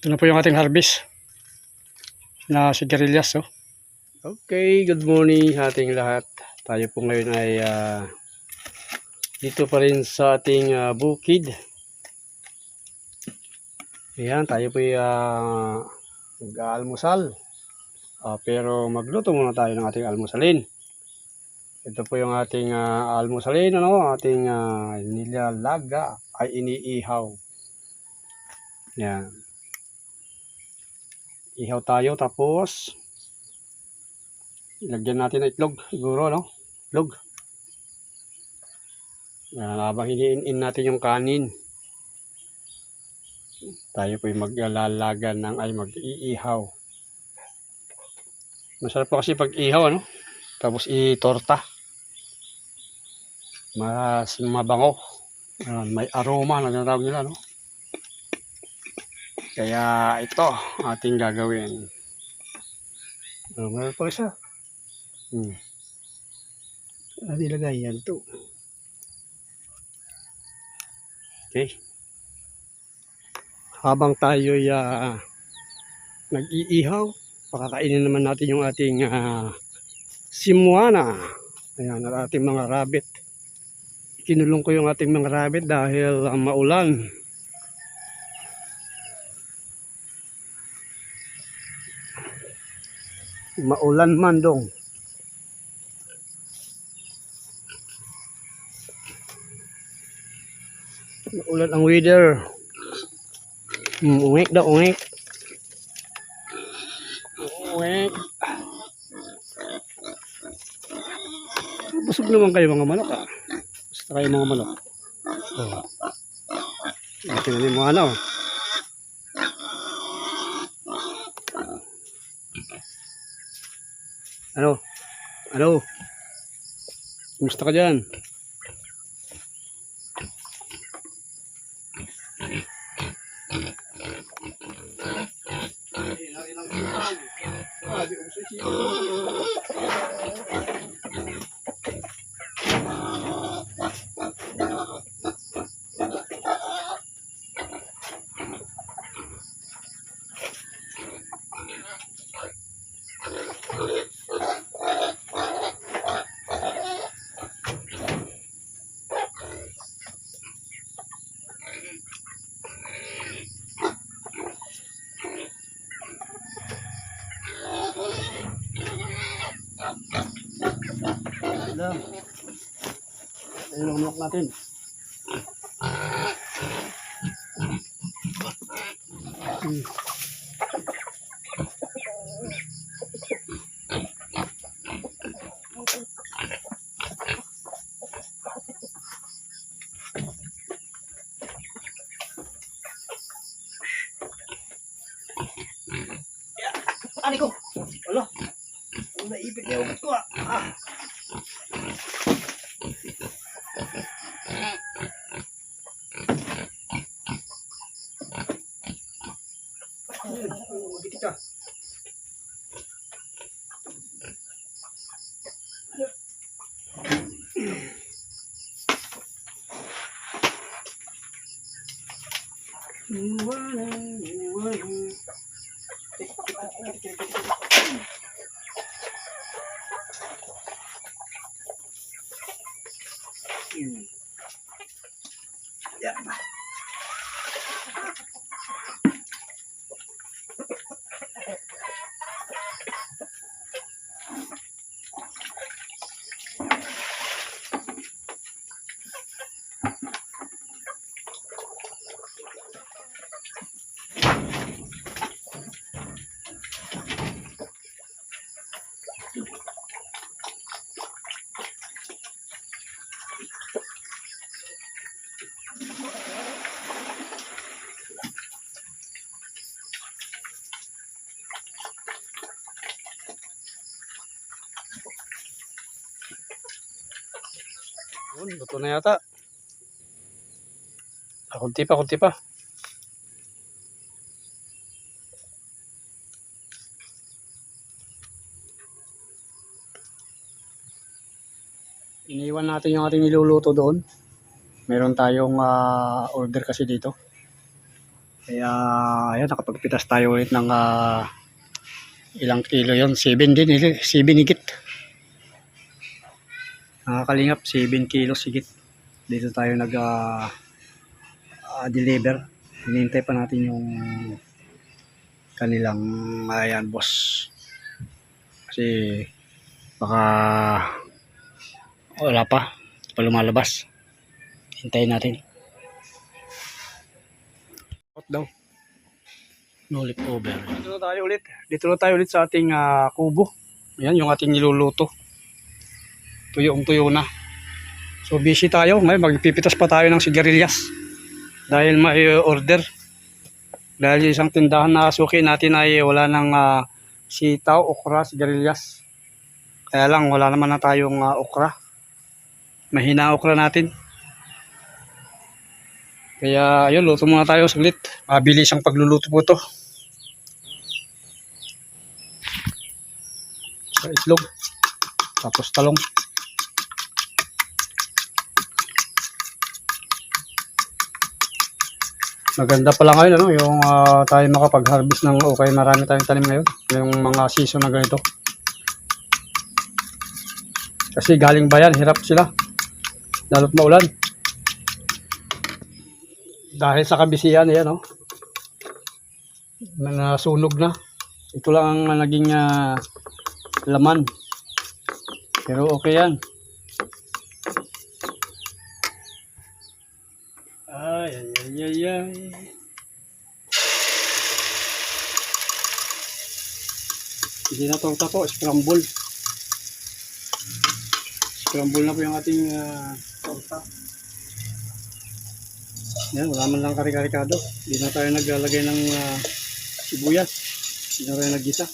Ito na po yung ating harvest na sigarilyas. Oh. Okay, good morning ating lahat. Tayo po ngayon ay ah, dito pa rin sa ating ah, bukid. Ayan, tayo po ay ah, mag-aalmusal. Ah, pero magluto muna tayo ng ating almusalin. Ito po yung ating ah, almusalin, ano, ating ah, nilalaga ay iniihaw. Yan. Ihaw tayo tapos Ilagyan natin ng itlog, siguro, no? Itlog. Yan, habang hiniin natin yung kanin, tayo po'y maglalalagan ng ay mag-iihaw. Masarap po kasi pag ihaw, ano? Tapos itorta. Mas mabango. Ayan, may aroma na tinatawag nila, no? Kaya ito, ating gagawin. Oh, meron pa isa. Hmm. Ano ilagay yan to? Okay. Habang tayo uh, nag-iihaw, pakakainin naman natin yung ating uh, simuana. Ayan, ang ating mga rabbit. Kinulong ko yung ating mga rabbit dahil uh, maulan. Maulan man dong. Ulan ang weather. Hmm, uwik daw, uwik. Uwik. Busog naman kayo mga manok ah. Basta kayo mga manok. Oh. Ito na yung mga ano. Ano? Ano? Kumusta ka dyan? Wala. Ayun ang manok natin. Hmm. Ani ko. Wala. Na ugat ko ah. Yeah. Luto na yata. Ah, kunti pa, kunti pa. Iniwan natin yung ating niluluto doon. Meron tayong ah, order kasi dito. Kaya, ayun, nakapagpitas tayo ulit ng ah, ilang kilo yon 7 din, 7 higit. Nakakalingap, 7 kilos higit. Dito tayo nag ah, ah, deliver. Hinihintay pa natin yung kanilang ayan boss. Kasi baka wala pa. Pa lumalabas. Hintayin natin. Out daw. No over. Dito na tayo ulit. Dito na tayo ulit sa ating ah, kubo. Ayan, yung ating niluluto. Tuyong tuyo na. So busy tayo. May magpipitas pa tayo ng sigarilyas. Dahil may uh, order. Dahil isang tindahan na suki natin ay wala ng ah, sitaw, okra, sigarilyas. Kaya lang wala naman na tayong ah, okra. Mahina okra natin. Kaya ayun, luto muna tayo saglit. Mabilis ang pagluluto po to. Itlog. Tapos talong. Maganda pala ngayon ano, yung ah, tayo makapag-harvest ng okay, marami tayong tanim ngayon. Yung mga season na ganito. Kasi galing bayan, hirap sila. Lalo't maulan. Dahil sa kabisihan, yan oh. Nasunog na. Ito lang ang naging ah, laman. Pero okay yan. Ay, ay, ay. Hindi na torta po, scramble. Scramble na po yung ating ah, torta. Yan, wala man lang kari-karikado. Hindi na tayo naglalagay ng ah, sibuyas. Hindi na tayo naggisa.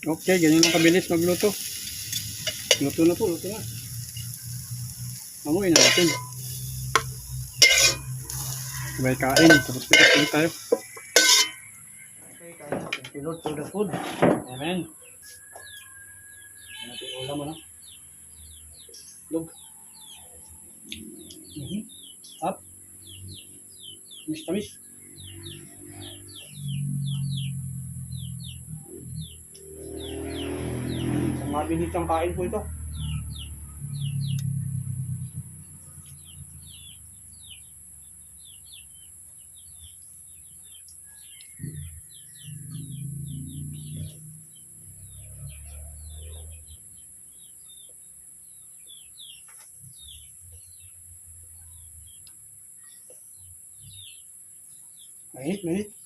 Okay, ganyan lang kabilis magluto. Luto na po, luto na. Amoy na natin. Sabay kain, tapos pitas tayo. Okay, kain natin. Pilot to the food. Amen. Natin ulam mo na. Log. Mhm. Up. Tamis, Mabilis ang kain po ito. Mahit, mahit.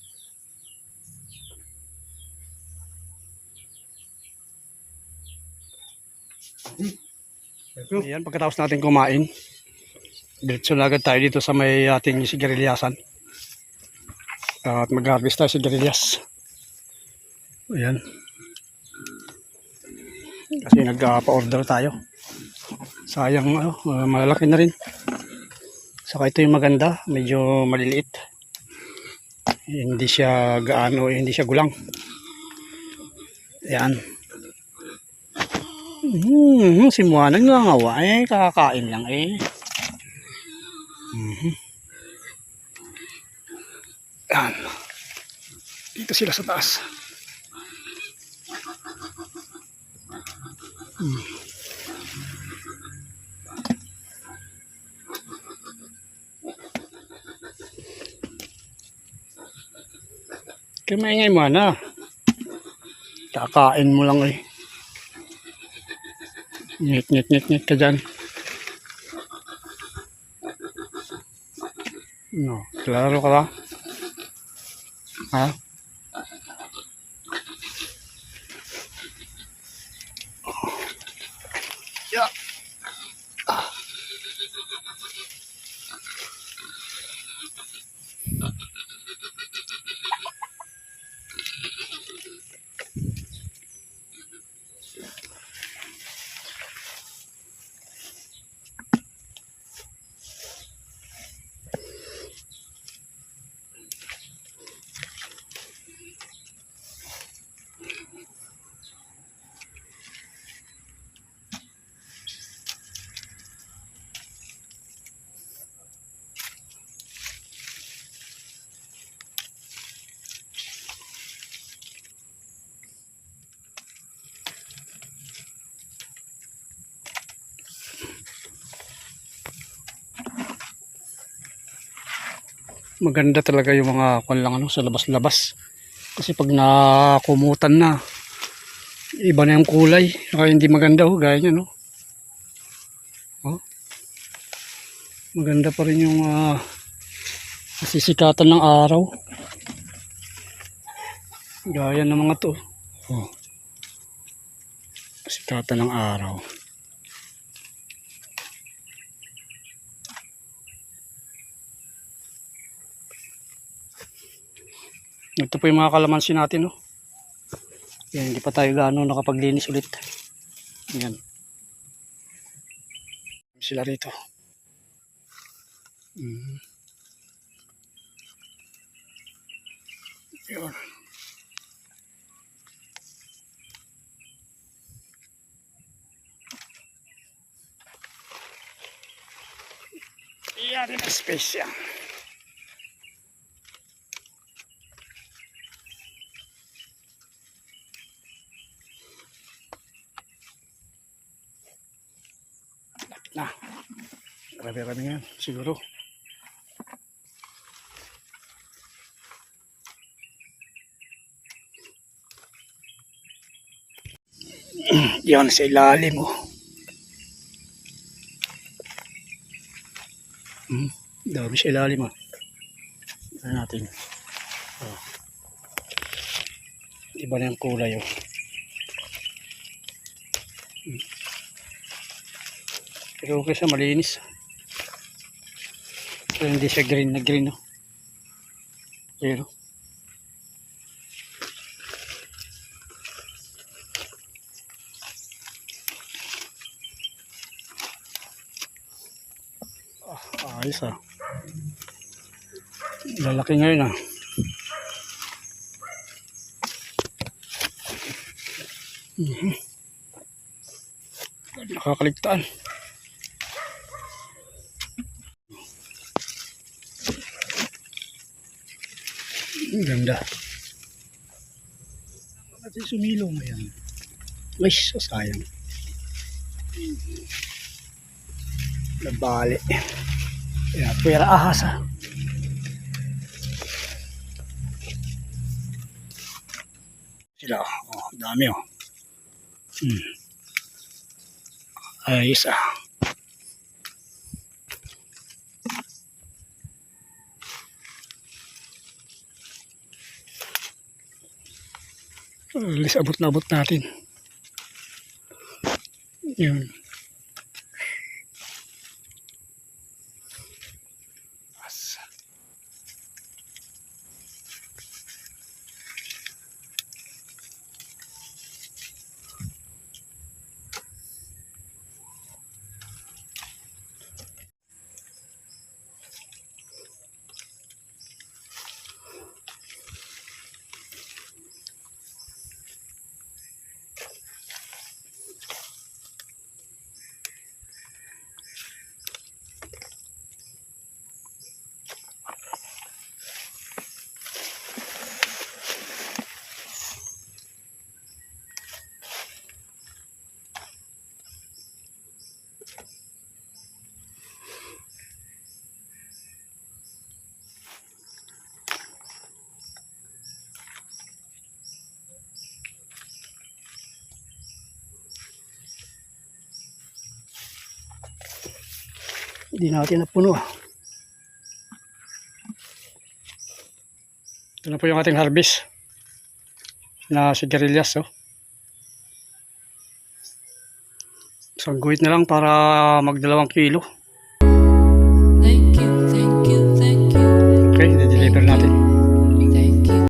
Ayan, pagkatapos natin kumain, diretso na tayo dito sa may ating sigarilyasan. At mag-harvest tayo sigarilyas. Ayan. Kasi nagpa-order tayo. Sayang, ano, uh, malaki na rin. Saka ito yung maganda, medyo maliliit. Hindi siya gaano, hindi siya gulang. Ayan. Hmm, si Moana nangangawa eh, kakakain lang eh. Mhm. Yan. Dito sila sa taas. Hmm. Kumaingay mo na. Kakain mo lang eh. Ngit, ngit, ngit, ngit ka dyan. No, klaro ka ba? Ha? Maganda talaga yung mga kwan lang ano sa labas-labas. Kasi pag nakumutan na, iba na yung kulay. Kaya hindi maganda oh, gaya niya no. Oh. Maganda pa rin yung ah, nasisikatan ng araw. Gaya ng mga to. Oh. Sikatan ng araw. Ito po yung mga kalamansi natin, no? Yan, hindi pa tayo gaano nakapaglinis ulit. Yan. Sila rito. Mm. Yan ang space yan. na. Kami ngayon, siguro. Yan sa ilalim mo. Hmm, dami sa ilalim mo. Ito natin. Oh. Iba na yung kulay oh. Pero okay siya, malinis. Pero hindi siya green na green, no? Pero, ah, ayos ah. Lalaki ngayon ah. Mhm. Nakakaligtaan. Ang ganda. Kasi sumilong yan. Ay, so sayang. Nabali. Kaya pera ahas ah. Sila, oh, dami oh. Hmm. Ayos ah. Alis abot na abot natin. Yun. Hindi natin napuno. Ito na po yung ating harvest na sigarilyas. Oh. Isang guhit na lang para magdalawang kilo. Thank you, thank you, thank you. Okay, i-deliver natin.